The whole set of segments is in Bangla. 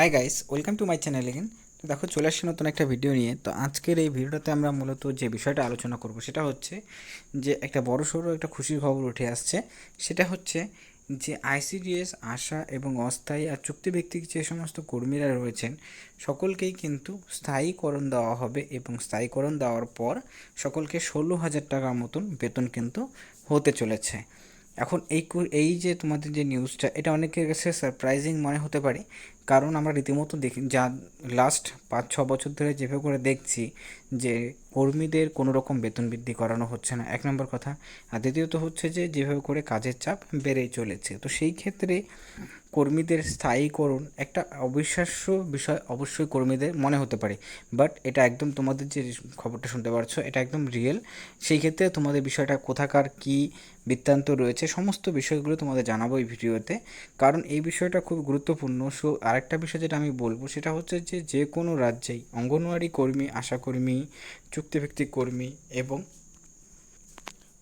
Hi guys welcome to my channel again তো দেখো, চলে আসছি নতুন একটা ভিডিও নিয়ে। তো আজকের এই ভিডিওটাতে আমরা মূলত যে বিষয়টা আলোচনা করব, সেটা হচ্ছে যে একটা বড় সড়ো একটা খুশির খবর উঠে আসছে। সেটা হচ্ছে যে আইসিডিএস আশা এবং অস্থায়ী আর চুক্তিভিত্তিক যে সমস্ত কর্মীরা রয়েছেন, সকলকেই কিন্তু স্থায়ীকরণ দেওয়া হবে এবং স্থায়ীকরণ দেওয়ার পর সকলকে ষোলো হাজার টাকার মতন বেতন কিন্তু হতে চলেছে। এখন এই এই যে তোমাদের যে নিউজটা এটা অনেকের কাছে সারপ্রাইজিং মনে হতে পারে। কারণ আমরা রীতিমতো দেখি, যা লাস্ট পাঁচ, ছ বছর ধরে যেভাবে করে দেখছি যে কর্মীদের কোনো রকম বেতন বৃদ্ধি করানো হচ্ছে না। এক নম্বর কথা। আর দ্বিতীয়ত হচ্ছে যে, যেভাবে করে কাজের চাপ বেড়েই চলেছে। তো সেই ক্ষেত্রে কর্মীদের স্থায়ীকরণ একটা অবিশ্বাস্য বিষয় অবশ্যই কর্মীদের মনে হতে পারে। বাট এটা একদম তোমাদের যে খবরটা শুনতে পারছ, এটা একদম রিয়েল সেই ক্ষেত্রে তোমাদের বিষয়টা কোথাকার, কি বৃত্তান্ত রয়েছে, সমস্ত বিষয়গুলো তোমাদের জানাব এই ভিডিওতে। কারণ এই বিষয়টা খুব গুরুত্বপূর্ণ। সো আরেকটা বিষয় যেটা আমি বলব, সেটা হচ্ছে যে যে কোনো রাজ্যেই অঙ্গনওয়াড়ি কর্মী, আশাকর্মী, চুক্তিভিত্তিক কর্মী এবং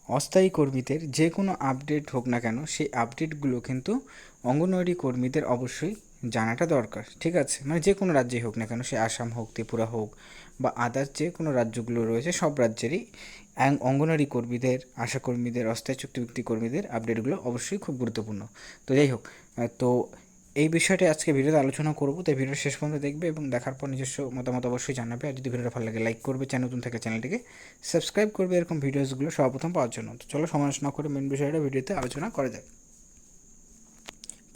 অস্থায়ী কর্মীদের যে কোনো আপডেট হোক না কেন, সেই আপডেটগুলো কিন্তু অঙ্গনওয়াড়ি কর্মীদের অবশ্যই জানাটা দরকার, ঠিক আছে? মানে যে কোনো রাজ্যেই হোক না কেন, সে আসাম হোক, ত্রিপুরা হোক বা আদার্স যে কোনো রাজ্যগুলো রয়েছে, সব রাজ্যেরই অঙ্গনওয়াড়ি কর্মীদের আশা কর্মীদের অস্থায়ী চুক্তিভিত্তিক কর্মীদের আপডেটগুলো অবশ্যই খুব গুরুত্বপূর্ণ। তো যাই হোক তো এই বিষয়টি আজকে ভিডিওতে আলোচনা করব, তাই ভিডিও শেষ পর্যন্ত দেখবে এবং দেখার পর নিজস্ব মতামত অবশ্যই জানাবে। আর যদি ভিডিওটা ভালো লাগে লাইক করবে, চ্যানেল নতুন থাকে চ্যানেলটিকে সাবস্ক্রাইব করবে, এরকম ভিডিওসগুলো সর্বপ্রথম পাওয়ার জন্য। তো চলো সমালোচনা করে মেন বিষয়টা ভিডিওতে আলোচনা করা যাক।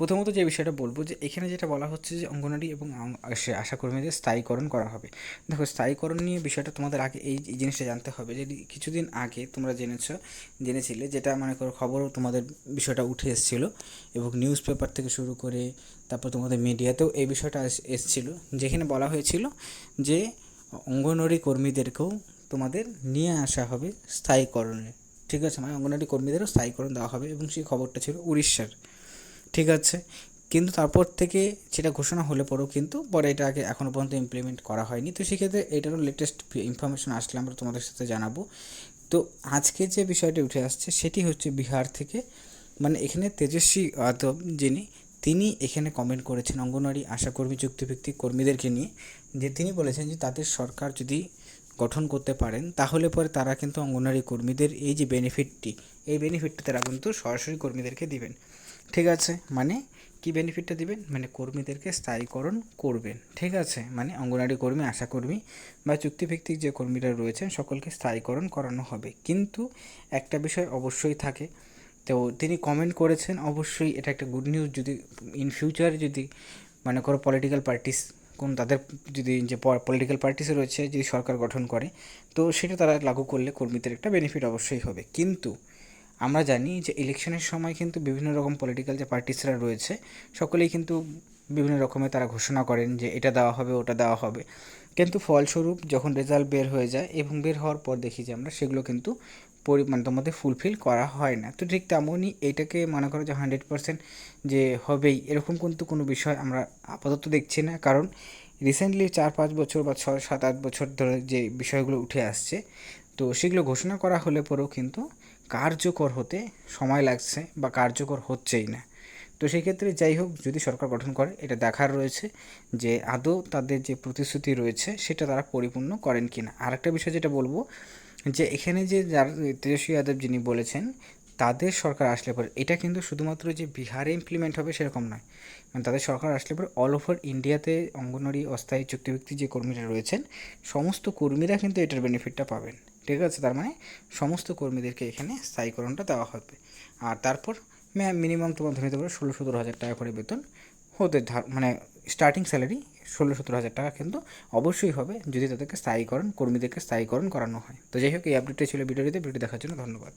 প্রথমত যে বিষয়টা বলব যে এখানে যেটা বলা হচ্ছে যে অঙ্গনারী এবং আশাকর্মীদের স্থায়ীকরণ করা হবে। দেখো, স্থায়ীকরণ নিয়ে বিষয়টা তোমাদের আগে এই জিনিসটা জানতে হবে যে কিছুদিন আগে তোমরা জেনেছো, জেনেছিলে যেটা মনে করো খবরও তোমাদের বিষয়টা উঠে এসেছিল এবং নিউজ পেপার থেকে শুরু করে তারপর তোমাদের মিডিয়াতেও এই বিষয়টা এস- এসেছিল। যেখানে বলা হয়েছিল যে অঙ্গনওয়াড়ি কর্মীদেরকেও তোমাদের নিয়ে আসা হবে স্থায়ীকরণে। ঠিক আছে? মানে অঙ্গনওয়াড়ি কর্মীদেরও স্থায়ীকরণ দেওয়া হবে এবং সেই খবরটা ছিল উড়িষ্যার। ঠিক আছে। কিন্তু তারপর থেকে সেটা ঘোষণা হলে পরেও কিন্তু পরে এটা আগে এখনও পর্যন্ত ইমপ্লিমেন্ট করা হয়নি। তো সেক্ষেত্রে এটারও লেটেস্ট ইনফরমেশন আসলে আমরা তোমাদের সাথে জানাব। তো আজকে যে বিষয়টি উঠে আসছে সেটি হচ্ছে বিহার থেকে মানে এখানে তেজস্বী যাদব যিনি, তিনি এখানে কমেন্ট করেছেন অঙ্গনওয়াড়ি আশাকর্মী চুক্তিভিত্তিক কর্মীদেরকে নিয়ে, যে তিনি বলেছেন যে তাদের সরকার যদি গঠন করতে পারেন, তাহলে পরে তারা কিন্তু অঙ্গনওয়াড়ি কর্মীদের এই যে বেনিফিটটি এই বেনিফিটটি তারা কিন্তু সরাসরি কর্মীদেরকে দিবেন। ঠিক আছে? মানে কি বেনিফিটটা দিবেন? মানে কর্মীদেরকে স্থায়ীকরণ করবেন। ঠিক আছে? মানে অঙ্গনারী কর্মী আশাকর্মী বা চুক্তিভিত্তিক যে কর্মীরা রয়েছেন, সকলকে স্থায়ীকরণ করানো হবে। কিন্তু একটা বিষয় অবশ্যই থাকে। তো তিনি কমেন্ট করেছেন, অবশ্যই এটা একটা গুড নিউজ যদি ইন ফিউচারে যদি মনে করো পলিটিক্যাল পার্টিস কোন তাদের যদি যে পলিটিক্যাল পার্টিস রয়েছে, যদি সরকার গঠন করে, তো সেটা তারা লাগু করলে কর্মীদের একটা বেনিফিট অবশ্যই হবে। কিন্তু আমরা জানি যে ইলেকশনের সময় কিন্তু বিভিন্ন রকম পলিটিক্যাল যে পার্টিসরা রয়েছে, সকলেই কিন্তু বিভিন্ন রকমের তারা ঘোষণা করেন যে এটা দেওয়া হবে, ওটা দেওয়া হবে। কিন্তু ফলস্বরূপ যখন রেজাল্ট বের হয়ে যায় এবং বের হওয়ার পর দেখি যে আমরা সেগুলো কিন্তু পরিমাণ তোমাদের ফুলফিল করা হয় না। তো ঠিক তেমনই এটাকে মনে করো যে হান্ড্রেড পার্সেন্ট যে হবেই, এরকম কিন্তু কোনো বিষয় আমরা আপাতত দেখছি না। কারণ রিসেন্টলি চার পাঁচ বছর বা ছয়, সাত, আট বছর ধরে যে বিষয়গুলো উঠে আসছে, তো সেগুলো ঘোষণা করা হলে পরেও কিন্তু কার্যকর হতে সময় লাগছে বা কার্যকর হচ্ছেই না। তো সেই ক্ষেত্রে যাই হোক, যদি সরকার গঠন করে, এটা দেখার রয়েছে যে আদৌ তাদের যে প্রতিশ্রুতি রয়েছে, সেটা তারা পরিপূর্ণ করেন কি না আর একটা বিষয় যেটা বলব, যে এখানে যে যার তেজস্বী যাদব যিনি বলেছেন, তাদের সরকার আসলে পরে, এটা কিন্তু শুধুমাত্র যে বিহারে ইমপ্লিমেন্ট হবে সেরকম নয়। মানে তাদের সরকার আসলে পরে অল ওভার ইন্ডিয়াতে অঙ্গনওয়াড়ি, অস্থায়ী চুক্তিভিত্তিক যে কর্মীরা রয়েছেন, সমস্ত কর্মীরা কিন্তু এটার বেনিফিটটা পাবেন। ঠিক আছে, তার মানে সমস্ত কর্মীদেরকে এখানে স্থায়ীকরণটা দেওয়া হবে। আর তারপর মিনিমাম তোমার ধরে নিতে পারো ষোলো সতেরো হাজার টাকা করে বেতন হতে মানে স্টার্টিং স্যালারি ষোলো সতেরো হাজার টাকা কিন্তু অবশ্যই হবে যদি তাদেরকে স্থায়ীকরণ, কর্মীদেরকে স্থায়ীকরণ করানো হয়। তো যাই হোক, এই আপডেটটা ছিল ভিডিওটিতে। ভিডিও দেখার জন্য ধন্যবাদ।